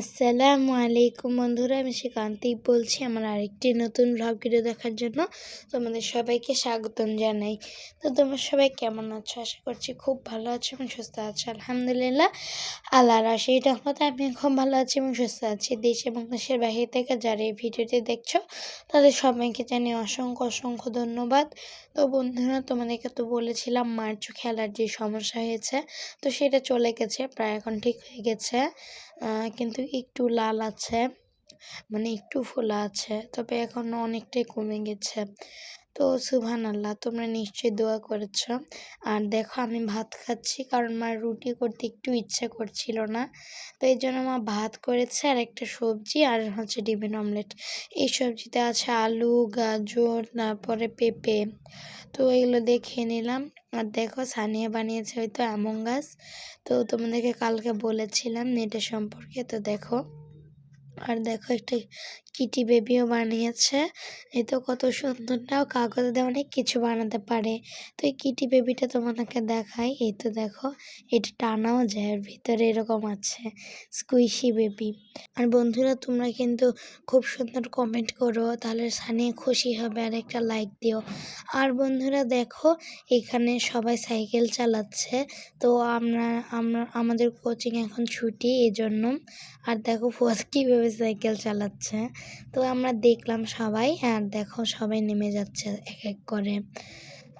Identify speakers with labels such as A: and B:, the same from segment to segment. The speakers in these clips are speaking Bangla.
A: আসসালামু আলাইকুম বন্ধুরা, আমি শ্রীকান্তিক বলছি আমার আরেকটি নতুন ব্লগ ভিডিও দেখার জন্য। তোমাদের সবাইকে স্বাগতম জানাই। তো তোমরা সবাই কেমন আছো? আশা করছি খুব ভালো আছো এবং সুস্থ আছো, আলহামদুলিল্লাহ। আল্লাহর আশিস রহমতে আমি খুব ভালো আছি এবং সুস্থ আছি। দেশ এবং দেশের বাহির থেকে যারা এই ভিডিওটি দেখছ, তাদের সবাইকে জানিয়ে অসংখ্য অসংখ্য ধন্যবাদ। তো বন্ধুরা তোমাদেরকে তো বলেছিলাম মার খেলার যে সমস্যা হয়েছে, তো সেটা চলে গেছে, প্রায় এখন ঠিক হয়ে গেছে। কিন্তু একটু লাল আছে মানে একটু ফোলা আছে, তবে এখন অনেকটাই কমে গেছে। তো সুবহান আল্লাহ তোমরা নিশ্চয়ই দোয়া করেছ। আর দেখো, আমি ভাত খাচ্ছি কারণ মার রুটি করতে একটু ইচ্ছে করছিল না। তো এই জন্য মা ভাত করেছে আর একটা সবজি আর হচ্ছে ডিমের অমলেট। এই সবজিতে আছে আলু, গাজর, তারপরে পেঁপে। তো এগুলো দিয়ে খেয়ে নিলাম। আর দেখো, সানিয়া বানিয়েছে হয়তো আমন গাছ। তো তোমাদেরকে কালকে বলেছিলাম নেটের সম্পর্কে। তো দেখো। আর দেখো একটা কিটি বেবিও বানিয়েছে। এই তো কত সুন্দর নাও কাগজ দিয়ে অনেক কিছু বানাতে পারে। তো এই কিটি বেবিটা তোমাদেরকে দেখাই। এই তো দেখো, এটা টানাও যায় আর ভিতরে এরকম আছে স্কুইশি বেবি আর বন্ধুরা, তোমরা কিন্তু খুব সুন্দর কমেন্ট করো, তাহলে সানিয়ে খুশি হবে, আর একটা লাইক দিও। আর বন্ধুরা, দেখো, এখানে সবাই সাইকেল চালাচ্ছে, তো আমরা আমরা, আমাদের কোচিং এখন ছুটি এই জন্য আর দেখো ফুয়াদ কীভাবে সাইকেল চালাচ্ছে। তো আমরা দেখলাম সবাই, আর দেখো সবাই নেমে যাচ্ছে এক এক করে।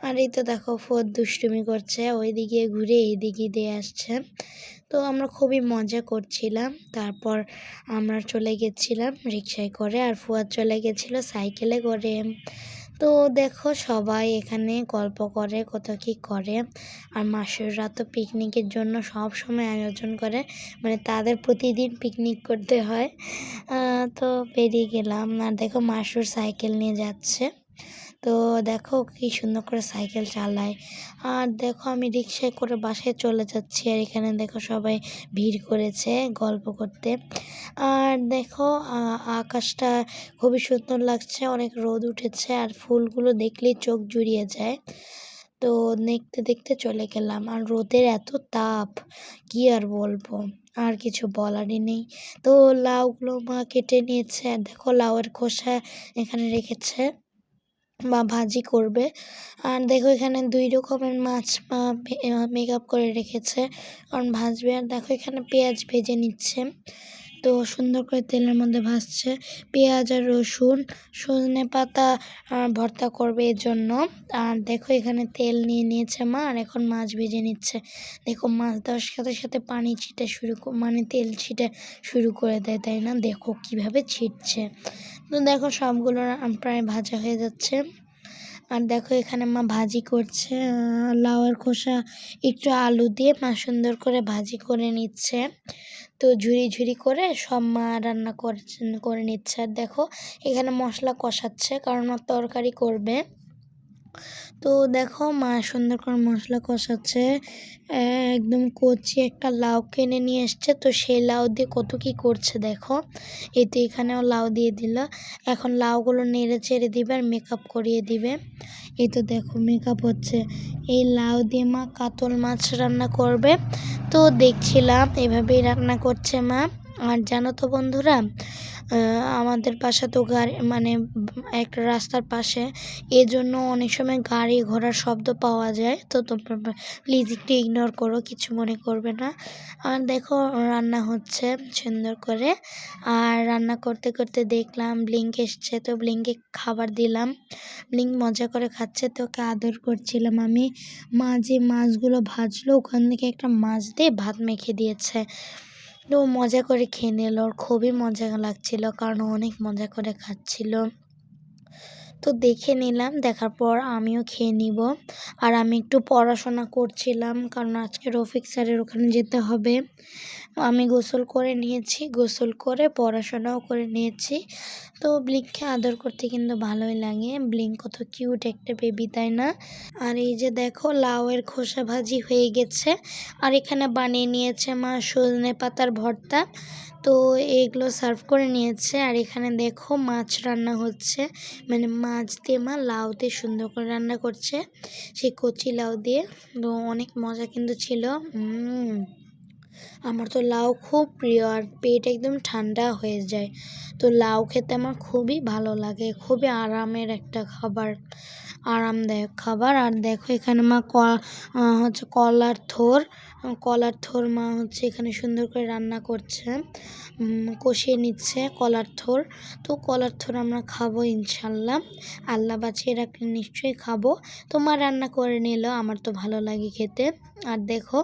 A: আর এই তো দেখো ফোর দুষ্টুমি করছে, ওইদিকে ঘুরে এইদিকে দিয়ে আসছে। তো আমরা খুবই মজা করছিলাম। তারপর আমরা চলে গেছিলাম রিক্সায় করে, আর ফুয়াদ চলে গেছিল সাইকেলে করে। তো দেখো সবাই এখানে গল্প করে কত কি করে। আর মাসিররা তো পিকনিকের জন্য সব সময় আয়োজন করে। মানে তাদের প্রতিদিন পিকনিক করতে হয়। তো বেরিয়ে গেলাম। আর দেখো মাসুর সাইকেল নিয়ে যাচ্ছে। তো দেখো কি সুন্দর করে সাইকেল চালায়। আর দেখো আমি রিক্সায় করে বাসায় চলে যাচ্ছি আর এখানে দেখো সবাই ভিড় করেছে গল্প করতে। আর দেখো আকাশটা খুবই সুন্দর লাগছে, অনেক রোদ উঠেছে আর ফুলগুলো দেখলেই চোখ জুড়িয়ে যায়। তো দেখতে দেখতে চলে গেলাম আর রোদের এত তাপ, কি আর বলব, আর কিছু বলারই নেই। তো লাউগুলো মা কেটে নিয়েছে, আর দেখো লাউয়ের খোসা এখানে রেখেছে। বা ভাজি করবে। আর দেখো এখানে দুই রকমের মাছ মেকআপ করে রেখেছে। কারণ ভাজবে আর দেখো এখানে পেঁয়াজ ভেজে নিচ্ছে। তো সুন্দর করে তেলের মধ্যে ভাজছে। পেঁয়াজ আর রসুন, সজনে পাতা ভর্তা করবে এর জন্য আর দেখো এখানে তেল নিয়ে নিয়েছে মা, আর এখন মাছ ভেজে নিচ্ছে। দেখো মাছ দেওয়ার সাথে সাথে পানি ছিটে শুরু মানে তেল ছিটে শুরু করে দেয়, তাই না? দেখো কীভাবে ছিটছে। তো দেখো সবগুলো প্রায় ভাজা হয়ে যাচ্ছে। আর দেখো এখানে মা ভাজি করছে লাউয়ের খোসা, একটু আলু দিয়ে মা সুন্দর করে ভাজি করে নিচ্ছে। তো ঝুরি ঝুরি করে সব মা রান্না করে নিচ্ছে। আর দেখো, এখানে মশলা কষাচ্ছে, কারণ মা তরকারি করবে। তো দেখো মা সুন্দর করে মশলা কষাচ্ছে। একদম কচি একটা লাউ কিনে নিয়ে এসছে। তো সেই লাউ দিয়ে কত কি করছে দেখো। এই তো এখানেও লাউ দিয়ে দিল। এখন লাউগুলো নেড়ে চেড়ে দিবে আর মেকআপ করিয়ে দিবে। এই তো দেখো মেকআপ হচ্ছে। এই লাউ দিয়ে মা কাতল মাছ রান্না করবে। তো দেখছিলাম, এভাবেই রান্না করছে মা। আর জানো তো বন্ধুরা আমাদের পাশে তো গাড়ি মানে একটা রাস্তার পাশে। এজন্য অনেক সময় গাড়ি ঘোড়ার শব্দ পাওয়া যায়। তো তোমরা প্লিজ একটু ইগনোর করো, কিছু মনে করবে না। আর দেখো, রান্না হচ্ছে সুন্দর করে। আর রান্না করতে করতে দেখলাম ব্লিঙ্ক এসছে, তো ব্লিঙ্কে খাবার দিলাম। ব্লিঙ্ক মজা করে খাচ্ছে, তো ওকে আদর করছিলাম আমি। মা যে মাছগুলো ভাজলো, ওখান থেকে একটা মাছ দিয়ে ভাত মেখে দিয়েছে। তো মজা করে খেয়ে নিল। ওর খুবই মজা লাগছিল কারণ অনেক মজা করে খাচ্ছিল। তো দেখে নিলাম, দেখার পর আমিও খেয়ে নিব। আর আমি একটু পড়াশোনা করছিলাম, কারণ আজকে রফিক স্যারের ওখানে যেতে হবে। আমি গোসল করে নিয়েছি, গোসল করে পড়াশোনাও করে নিয়েছি। তো ব্লিঙ্ককে আদর করতে কিন্তু ভালোই লাগে। ব্লিঙ্ক কত কিউট একটা বেবি, তাই না? আর এই যে দেখো, লাউয়ের খোসা ভাজি হয়ে গেছে। আর এখানে বানিয়ে নিয়েছে মা সজনে পাতার ভর্তা। তো এগুলো সার্ভ করে নিয়েছে। আর এখানে দেখো মাছ রান্না হচ্ছে। মানে মাছ দিয়ে মা লাউ দিয়ে সুন্দর করে রান্না করছে। সেই কচি লাউ দিয়ে। তো অনেক মজা কিন্তু ছিল। আমার তো লাউ খুব প্রিয় আর পেট একদম ঠান্ডা হয়ে যায়। তো লাউ খেতে আমার খুবই ভালো লাগে, খুবই আরামের একটা খাবার। আরামদায়ক খাবার। আর দেখো এখানে মা ক হচ্ছে কলার থোর। কলার থোর মা হচ্ছে এখানে সুন্দর করে রান্না করছে। কষিয়ে নিচ্ছে কলার থোর। তো কলার থোর আমরা খাব ইনশাল্লাহ। আল্লাহ বাঁচিয়ে রাখলে নিশ্চয়ই খাব। তো মা রান্না করে নিল, আমার তো ভালো লাগে খেতে। আর দেখো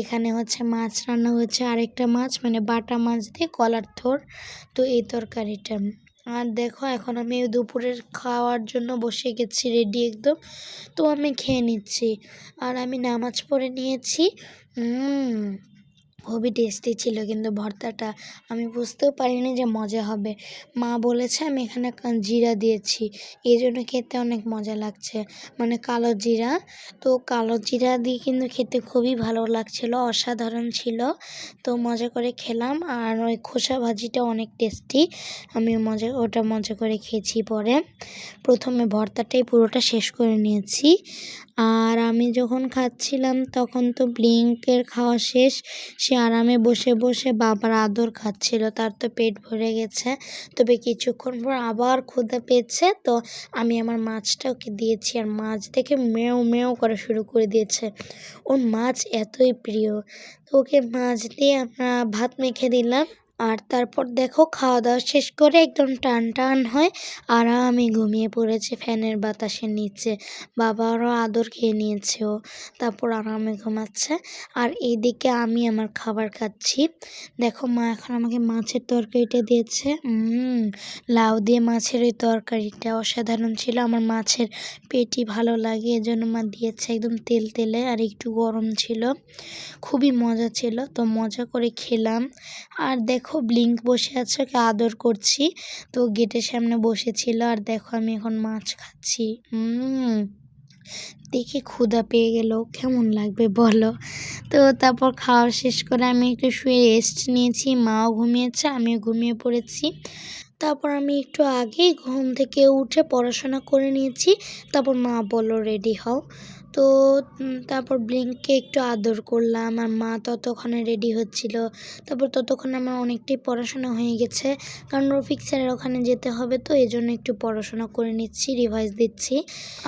A: এখানে হচ্ছে মাছ রান্না হচ্ছে আরেকটা মাছ মানে বাটা মাছ দিয়ে কলার থোর। তো এই তরকারিটা। আর দেখো, এখন আমি দুপুরের খাওয়ার জন্য বসে গেছি রেডি একদম। তো আমি খেয়ে নিচ্ছি। আর আমি নামাজ পড়ে নিয়েছি। খুবই টেস্টি ছিল, কিন্তু ভর্তাটা আমি বুঝতেও পারিনি যে মজা হবে। মা বলেছে, আমি এখানে জিরা দিয়েছি, এই জন্য খেতে অনেক মজা লাগছে। মানে কালো জিরা। তো কালো জিরা দিয়ে কিন্তু খেতে খুবই ভালো লাগছিল, অসাধারণ ছিল। তো মজা করে খেলাম, আর ওই খোসা ভাজিটা অনেক টেস্টি আমি মজা, ওটা মজা করে খেয়েছি পরে। প্রথমে ভর্তাটাই পুরোটা শেষ করে নিয়েছি। আর আমি যখন খাচ্ছিলাম, তখন তো ব্লিঙ্কের খাওয়া শেষ সে আরামে বসে বসে বাবার আদর খাচ্ছিল। তার তো পেট ভরে গেছে। তবে কিছুক্ষণ পর আবার ক্ষুদা পেয়েছে। তো আমি আমার মাছটা ওকে দিয়েছি আর মাছ দেখে মেও মেও করা শুরু করে দিয়েছে। ওর মাছ এতই প্রিয়। তো ওকে মাছ দিয়ে আমরা ভাত মেখে দিলাম। আর তারপর দেখো খাওয়া দাওয়া শেষ করে একদম টান টান হয়ে, আরামে ঘুমিয়ে পড়েছে ফ্যানের বাতাসের নিচে। বাবারও আদর খেয়ে নিয়েছে ও। তারপর আরামে ঘুমাচ্ছে। আর এইদিকে আমি আমার খাবার খাচ্ছি। দেখো মা এখন আমাকে মাছের তরকারিটা দিয়েছে। লাউ দিয়ে মাছের ওই তরকারিটা অসাধারণ ছিল। আমার মাছের পেটি ভালো লাগে, এজন্য মা দিয়েছে একদম তেল তেলে আর একটু গরম ছিল। খুবই মজা ছিল, তো মজা করে খেলাম। আর দেখো দেখো ব্লিঙ্ক বসে আছে, ওকে আদর করছি। তো গেটের সামনে বসেছিল, আর দেখো আমি এখন মাছ খাচ্ছি। দেখে ক্ষুধা পেয়ে গেল, কেমন লাগবে বলো? তো তারপর খাওয়া শেষ করে আমি একটু শুয়ে রেস্ট নিয়েছি, মাও ঘুমিয়েছে, আমিও ঘুমিয়ে পড়েছি। তারপর আমি একটু আগেই ঘুম থেকে উঠে পড়াশোনা করে নিয়েছি, তারপর মা বলো রেডি হও। তো তারপর ব্লিঙ্ককে একটু আদর করলাম, আর মা ততক্ষণে রেডি হচ্ছিল। তারপর ততক্ষণে আমার অনেকটাই পড়াশোনা হয়ে গেছে, কারণ রফিক স্যারের ওখানে যেতে হবে তো এই জন্য একটু পড়াশোনা করে নিচ্ছি রিভাইজ দিচ্ছি।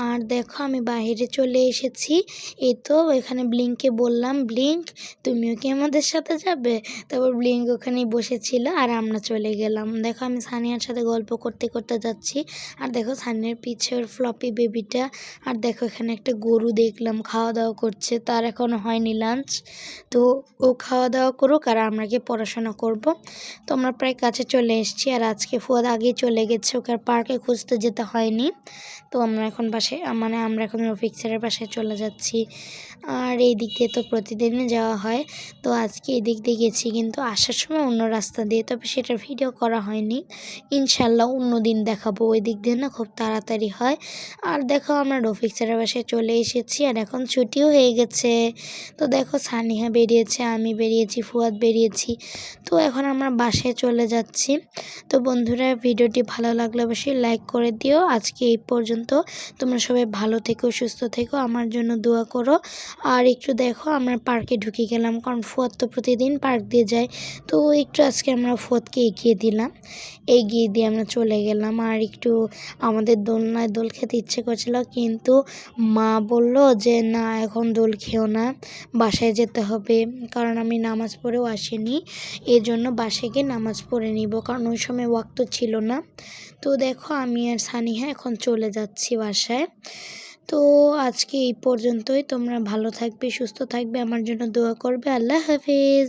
A: আর দেখো, আমি বাইরে চলে এসেছি। এই তো, এখানে ব্লিঙ্ককে বললাম ব্লিঙ্ক তুমিও কি আমাদের সাথে যাবে? তারপর ব্লিঙ্ক ওখানেই বসেছিল, আর আমরা চলে গেলাম। দেখো, আমি সানিয়ার সাথে গল্প করতে করতে যাচ্ছি। আর দেখো, সানিয়ার পিছে ওর ফ্লপি বেবিটা আর দেখো, এখানে একটা গরু দেখলাম খাওয়া দাওয়া করছে। তার এখনও হয়নি লাঞ্চ তো ও খাওয়া দাওয়া করুক আর আমরা গিয়ে পড়াশোনা করব। তো আমরা প্রায় কাছে চলে এসেছি আর আজকে ফুয়াদ আগেই চলে গেছে। ওকে আর পার্কে খুঁজতে যেতে হয়নি। তো আমরা এখন বাসায় মানে আমরা এখন রফিক বাসায় চলে যাচ্ছি। আর এই দিক দিয়ে তো প্রতিদিনই যাওয়া হয়। তো আজকে এই দিক দিয়ে গেছি কিন্তু আসার সময় অন্য রাস্তা দিয়ে, তবে সেটা ভিডিও করা হয়নি। ইনশাল্লাহ অন্য দিন দেখাবো। ওই দিক দিয়ে না খুব তাড়াতাড়ি হয়। আর দেখো আমরা রফিক স্যারের বাসায় চলে এসেছি। আর এখন ছুটিও হয়ে গেছে। তো দেখো সানিহা বেরিয়েছে, আমি বেরিয়েছি, ফুয়াদ বেরিয়েছি। তো এখন আমরা বাসায় চলে যাচ্ছি। তো বন্ধুরা, ভিডিওটি ভালো লাগলে অবশ্যই লাইক করে দিও। আজকে এই পর্যন্ত তোমরা সবাই ভালো থেকো, সুস্থ থেকো, আমার জন্য দোয়া করো। আর একটু দেখো, আমরা পার্কে ঢুকে গেলাম, কারণ ফুয়াদ তো প্রতিদিন পার্ক দিয়ে যায়। তো একটু আজকে আমরা ফুয়াদকে এগিয়ে দিলাম। এগিয়ে দিয়ে আমরা চলে গেলাম। আর একটু আমাদের দোলনায় দোল খেতে ইচ্ছে করছিল, কিন্তু মা বলল যে, না, এখন দোল খেও না, বাসায় যেতে হবে। কারণ আমি নামাজ পড়েও আসিনি। এই জন্য বাসে গিয়ে নামাজ পড়ে নিব। কারণ ওই সময় ওয়াক্ত ছিল না। তো দেখো, আমি আর সানিহা এখন চলে যাচ্ছি বাসায়। তো আজকে এই পর্যন্তই। তোমরা ভালো থাকবে, সুস্থ থাকবে। আমার জন্য দোয়া করবে। আল্লাহ হাফিজ।